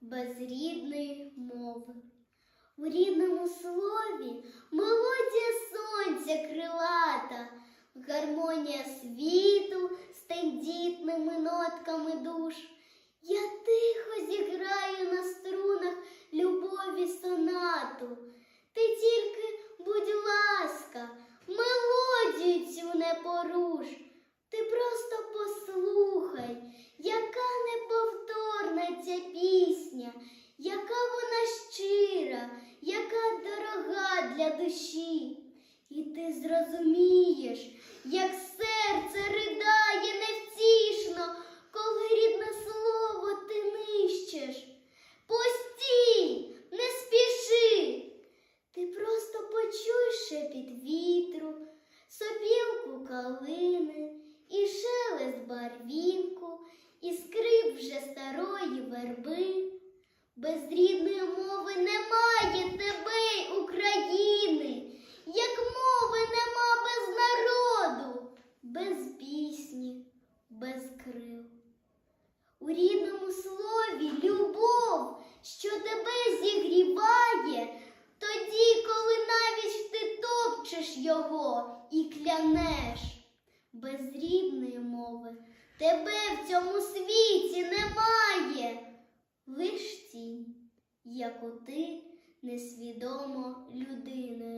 без рідної мови. У рідному слові мелодія сонця крилата, гармонія світу з тендітними нотками душ. Я тихо зіграю на струнах любові сонату. Душі. І ти зрозумієш, як серце ридає невтішно, коли рідне слово ти нищиш. Постій, не спіши. Ти просто почуй шепіт вітру, сопілку калини, і шелест барвінку, і скрип вже старої верби. Без рідної мови немає тебе, України, як мови нема без народу, без пісні, без крил. У слові любов, що тебе зігріває, тоді, коли навіть ти топчеш його і клянеш. Без рідної мови тебе в цьому світі немає. Лиш тінь, яку ти несвідомо звеш.